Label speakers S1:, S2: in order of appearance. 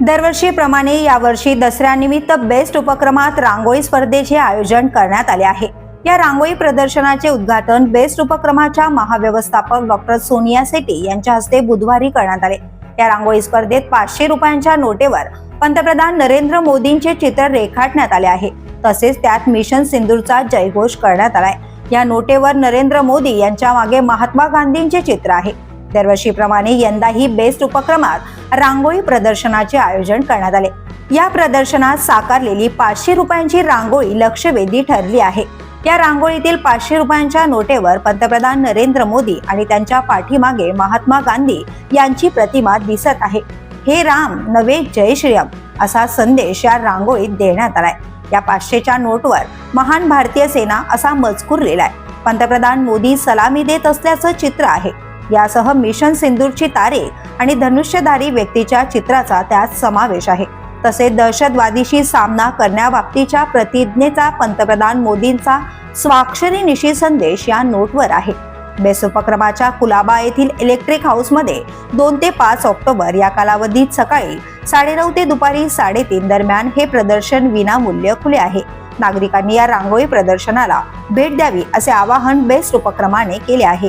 S1: दरवर्षीप्रमाणे यावर्षी दसऱ्यानिमित्त बेस्ट उपक्रमात रांगोळी स्पर्धेचे आयोजन करण्यात आले आहे. या रांगोळी प्रदर्शनाचे उद्घाटन बेस्ट उपक्रमाच्या महाव्यवस्थापक डॉक्टर सोनिया सेटी यांच्या हस्ते बुधवारी करण्यात आले. या रांगोळी स्पर्धेत पाचशे रुपयांच्या नोटेवर पंतप्रधान नरेंद्र मोदींचे चित्र रेखाटण्यात आले आहे. तसेच त्यात मिशन सिंदूरचा जयघोष करण्यात आलाय. या नोटेवर नरेंद्र मोदी यांच्या मागे महात्मा गांधींचे चित्र आहे. दरवर्षीप्रमाणे यंदाही बेस्ट उपक्रमात रांगोळी प्रदर्शनाचे आयोजन करण्यात आले. या प्रदर्शनात साकारलेली पाचशे रुपयांची रांगोळी लक्षवेधी ठरली आहे. या रांगोळीतील पाचशे रुपयांच्या नोटेवर पंतप्रधान नरेंद्र मोदी आणि त्यांच्या पाठीमागे महात्मा गांधी यांची प्रतिमा दिसत आहे. हे राम नवे जय श्रीराम असा संदेश या रांगोळीत देण्यात आलाय. या पाचशेच्या नोटवर महान भारतीय सेना असा मजकूर लिहिलाय पंतप्रधान मोदी सलामी देत असल्याचं चित्र आहे. यासह मिशन सिंदूरची तारीख आणि धनुष्यधारी व्यक्तीच्या चित्राचा त्यात समावेश आहे. तसेच दहशतवादीशी सामना करण्याबाबतीच्या प्रतिज्ञेचा पंतप्रधान मोदींचा स्वाक्षरी निशी संदेश या नोटवर आहे. बेस उपक्रमाच्या कुलाबा येथील इलेक्ट्रिक हाऊसमध्ये दोन ते पाच ऑक्टोबर या कालावधीत सकाळी साडेनऊ ते दुपारी साडेतीन दरम्यान हे प्रदर्शन विनामूल्य खुले आहे. नागरिकांनी या रांगोळी प्रदर्शनाला भेट द्यावी असे आवाहन बेस्ट उपक्रमाने केले आहे.